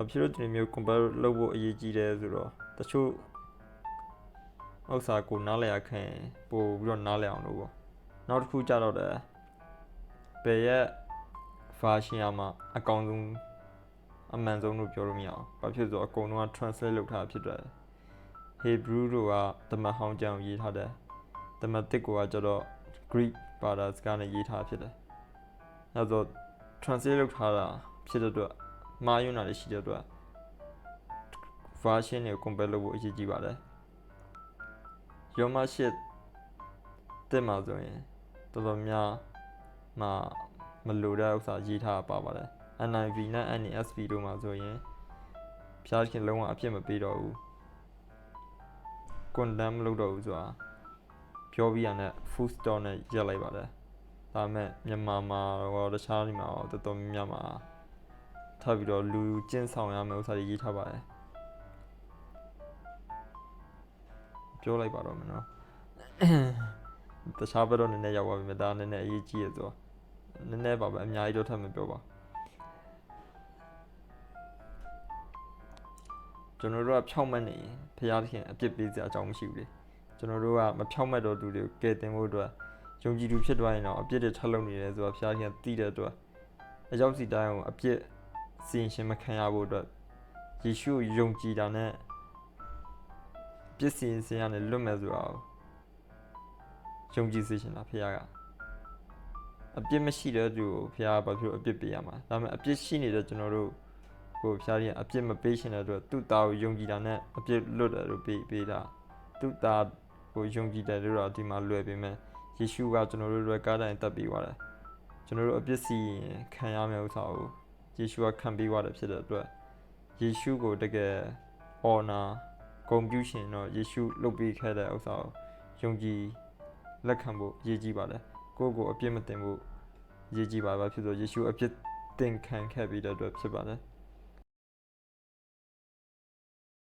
ဘာဖြစ်လို့ဒီလိုမျိုး compare လုပ်ဖို့အရေးကြီးတယ်ဆိုတော့တချို့ဥစ္စာကိုနားလည်ရခင်ပို့ပြီးတော့နားလည်အောင်လို့ပေါ့နောက်တစ်ခုကြတော့တယ်ဘယ်ရဲ့ version ရမှာအကောင်းဆုံးအမှန်ဆုံးလို့ပြောလို့မရအောင်ဘာဖြစ်လို့ဆိုတော့အကုန်လုံးက translate လုပ်ထားတာဖြစ်တယ် Hebrew တို့ကတမန်ဟောင်းကျမ်းကိုရေးထားတယ်တမန်တစ်ကိုကကျတော့ Greek ဘာသာစကားနဲ့ရေးထားဖြစ်တယ်အဲဆို translate လုပ်ထားတာဖြစ်တဲ့အတွက် မှားယွင်းတာတွေရှိတဲ့အတွက် version တွေကို compare လုပ်ဖို့အရေးကြီးပါတယ်ရောမရှစ်တက်မှာဆိုရင်တော်တော်များမှာမလိုတဲ့ဥစ္စာရေးထားပါပါတယ် NIV နဲ့ NASB တို့မှာဆိုရင်ဖျားခင်လုံးဝအပြစ်မပေးတော့ဘူး condemn မလုပ်တော့ဘူးဆိုတာပြောပြီးရတဲ့ full stop နဲ့ရက်လိုက်ပါတယ်ဒါပေမဲ့မြန်မာမှာတော့တခြားနေမှာတော့တော်တော်များများမှာ ထပ်ပြီးတော့လူကျင့်ဆောင်ရမယ့်ဥစ္စာတွေရေးထားပါတယ်ပြောလိုက်ပါတော့မယ်နော်တခြားဘက်တော့နည်းနည်းရောက်ပါပြီမြတ်ဒါနည်းနည်းအရေးကြီးရဆိုတော့နည်းနည်းပါပဲအများကြီးတော့ထပ်မပြောပါကျွန်တော်တို့ကဖြောက်မှတ်နေရင်ဖျားသခင်အပြစ်ပေးစရာအကြောင်းမရှိဘူးလေကျွန်တော်တို့ကမဖြောက်မှတ်တော့သူတွေကိုကယ်တင်ဖို့အတွက်ယုံကြည်သူဖြစ်သွားရင်တော့အပြစ်တွေထပ်လုပ်နေတယ်ဆိုတော့ဖျားသခင်သိတဲ့အတွက်အရောက်စီတိုင်းကိုအပြစ် စီရင်ရှင်မခံရဖို့အတွက်ယေရှုကိုယုံကြည်တာနဲ့ပြစ်စီရင်စင်ရနဲ့လွတ်မယ်ဆိုတာကိုယုံကြည်စေချင်တာဖခင်ကအပြစ်မရှိတဲ့သူကိုဖခင်ကဘာဖြစ်လို့အပြစ်ပေးရမှာဒါပေမဲ့အပြစ်ရှိနေတဲ့ကျွန်တော်တို့ကိုဖခင်ကြီးကအပြစ်မပေးရှင်တဲ့အတွက်သူ့သားကိုယုံကြည်တာနဲ့အပြစ်လွတ်တယ်လို့ပေးပေးတာသူ့သားကိုယုံကြည်တယ်လို့တော့ဒီမှာလွယ်ပေမဲ့ယေရှုကကျွန်တော်တို့တွေကားတိုင်းတက်ပြီးသွားတယ်ကျွန်တော်တို့အပြစ်စီရင်ခံရမယ့်ဥစ္စာကို ယေရှုကခံပြီးသွားတယ်ဖြစ်တဲ့အတွက်ယေရှုကိုတကယ် honor ဂုဏ်ပြုရှင်တော့ယေရှုလုပ်ပေးခဲ့တဲ့ဥစ္စာကိုယုံကြည်လက်ခံဖို့အရေးကြီးပါတယ်ကိုယ့်ကိုယ်အပြစ်မတင်ဖို့အရေးကြီးပါပါဖြစ်ဆိုယေရှုအပြစ်တင်ခံခဲ့ပြီးတဲ့အတွက်ဖြစ်ပါတယ်